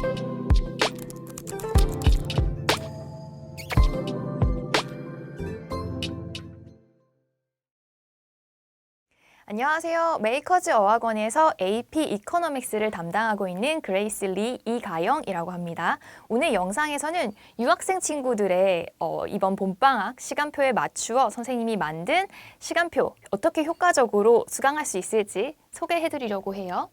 Thank you. 안녕하세요. 메이커즈 어학원에서 AP 이코노믹스를 담당하고 있는 그레이스 리 이가영이라고 합니다. 오늘 영상에서는 유학생 친구들의 어, 이번 봄방학 시간표에 맞추어 선생님이 만든 시간표 어떻게 효과적으로 수강할 수 있을지 소개해 드리려고 해요.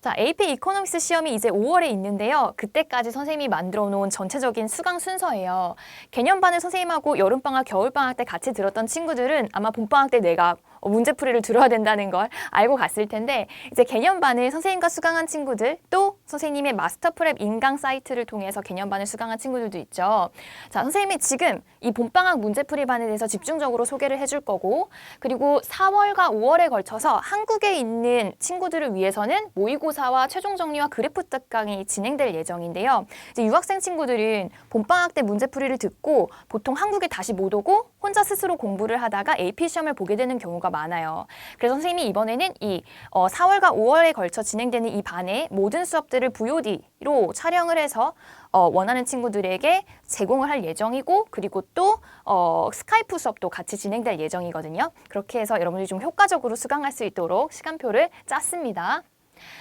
자, AP 이코노믹스 시험이 이제 5월에 있는데요. 그때까지 선생님이 만들어 놓은 전체적인 수강 순서예요. 개념반을 선생님하고 여름방학, 겨울방학 때 같이 들었던 친구들은 아마 봄방학 때 내가 어, 문제풀이를 들어야 된다는 걸 알고 갔을 텐데 이제 개념반을 선생님과 수강한 친구들 또 선생님의 마스터 프랩 인강 사이트를 통해서 개념반을 수강한 친구들도 있죠. 자, 선생님이 지금 이 봄방학 문제풀이 반에 대해서 집중적으로 소개를 해줄 거고 그리고 4월과 5월에 걸쳐서 한국에 있는 친구들을 위해서는 모의고사와 최종 정리와 그래프 특강이 진행될 예정인데요. 이제 유학생 친구들은 봄방학 때 문제풀이를 듣고 보통 한국에 다시 못 오고 혼자 스스로 공부를 하다가 AP 시험을 보게 되는 경우가 많아요. 그래서 선생님이 이번에는 이 어, 4월과 5월에 걸쳐 진행되는 이 반의 모든 수업들을 VOD로 촬영을 해서 어, 원하는 친구들에게 제공을 할 예정이고 그리고 또 어, 스카이프 수업도 같이 진행될 예정이거든요. 그렇게 해서 여러분들이 좀 효과적으로 수강할 수 있도록 시간표를 짰습니다.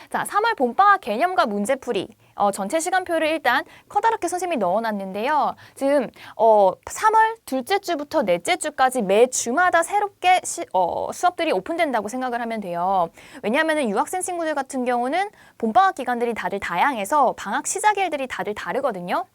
자, 3월 봄방학 개념과 문제풀이 어, 전체 시간표를 일단 커다랗게 선생님이 넣어놨는데요. 지금 어, 3월 둘째 주부터 넷째 주까지 매 주마다 새롭게 시, 어, 수업들이 오픈된다고 생각을 하면 돼요. 왜냐하면 유학생 친구들 같은 경우는 봄방학 기간들이 다들 다양해서 방학 시작일들이 다들 다르거든요.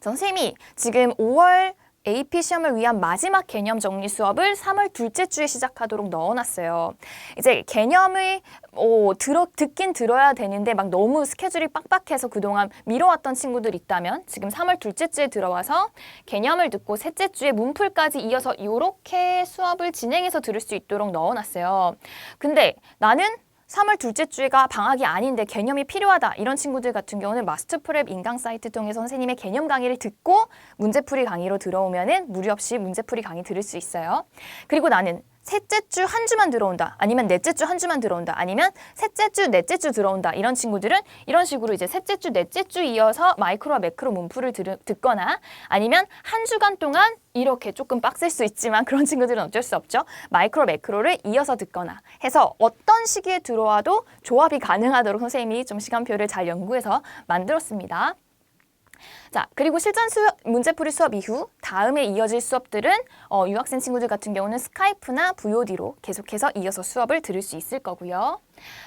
선생님이 지금 5월 AP 시험을 위한 마지막 개념 정리 수업을 3월 둘째 주에 시작하도록 넣어놨어요. 이제 개념을 어, 들어, 듣긴 들어야 되는데 막 너무 스케줄이 빡빡해서 그동안 미뤄왔던 친구들 있다면 지금 3월 둘째 주에 들어와서 개념을 듣고 셋째 주에 문풀까지 이어서 이렇게 수업을 진행해서 들을 수 있도록 넣어놨어요. 근데 나는 3월 둘째 주가 방학이 아닌데 개념이 필요하다 이런 친구들 같은 경우는 마스터프랩 인강 사이트 통해서 선생님의 개념 강의를 듣고 문제풀이 강의로 들어오면은 무리 없이 문제풀이 강의 들을 수 있어요. 그리고 나는 셋째 주 한 주만 들어온다. 아니면 넷째 주 한 주만 들어온다. 아니면 셋째 주, 넷째 주 들어온다. 이런 친구들은 이런 식으로 이제 셋째 주, 넷째 주 이어서 마이크로와 매크로 문풀을 들, 듣거나 아니면 한 주간 동안 이렇게 조금 빡셀 수 있지만 그런 친구들은 어쩔 수 없죠. 마이크로 매크로를 이어서 듣거나 해서 어떤 시기에 들어와도 조합이 가능하도록 선생님이 좀 시간표를 잘 연구해서 만들었습니다. 자, 그리고 실전 수 문제풀이 수업 이후 다음에 이어질 수업들은 어, 유학생 친구들 같은 경우는 스카이프나 VOD로 계속해서 이어서 수업을 들을 수 있을 거고요.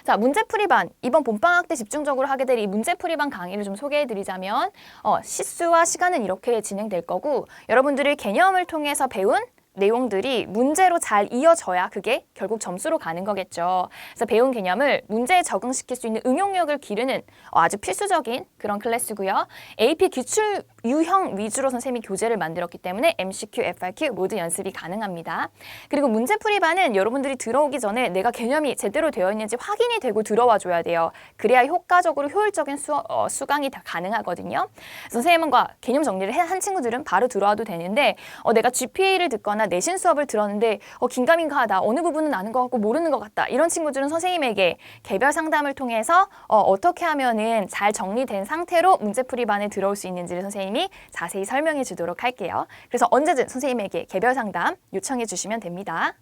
자, 문제풀이 반 이번 봄방학 때 집중적으로 하게 될 이 문제풀이 반 강의를 좀 소개해 드리자면 어, 시수와 시간은 이렇게 진행될 거고 여러분들이 개념을 통해서 배운 내용들이 문제로 잘 이어져야 그게 결국 점수로 가는 거겠죠. 그래서 배운 개념을 문제에 적응시킬 수 있는 응용력을 기르는 어, 아주 필수적인 그런 클래스고요. AP 기출 유형 위주로 선생님이 교재를 만들었기 때문에 MCQ, FRQ 모두 연습이 가능합니다. 그리고 문제풀이반은 여러분들이 들어오기 전에 내가 개념이 제대로 되어 있는지 확인이 되고 들어와 줘야 돼요. 그래야 효과적으로 효율적인 수, 어, 수강이 다 가능하거든요. 선생님과 개념 정리를 한 친구들은 바로 들어와도 되는데 어, 내가 GPA를 듣거나 내신 수업을 들었는데 어, 긴가민가하다 어느 부분은 아는 것 같고 모르는 것 같다 이런 친구들은 선생님에게 개별 상담을 통해서 어, 어떻게 하면은 잘 정리된 상태로 문제풀이반에 들어올 수 있는지를 선생님이 자세히 설명해 주도록 할게요. 그래서 언제든 선생님에게 개별 상담 요청해 주시면 됩니다.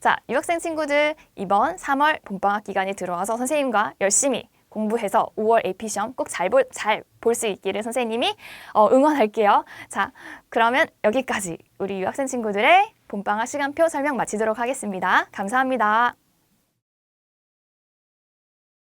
자, 유학생 친구들 이번 3월 봄방학 기간에 들어와서 선생님과 열심히 공부해서 5월 AP 시험 꼭 잘 볼 잘 볼 수 있기를 선생님이 어, 응원할게요. 자, 그러면 여기까지 우리 유학생 친구들의 봄방학 시간표 설명 마치도록 하겠습니다. 감사합니다.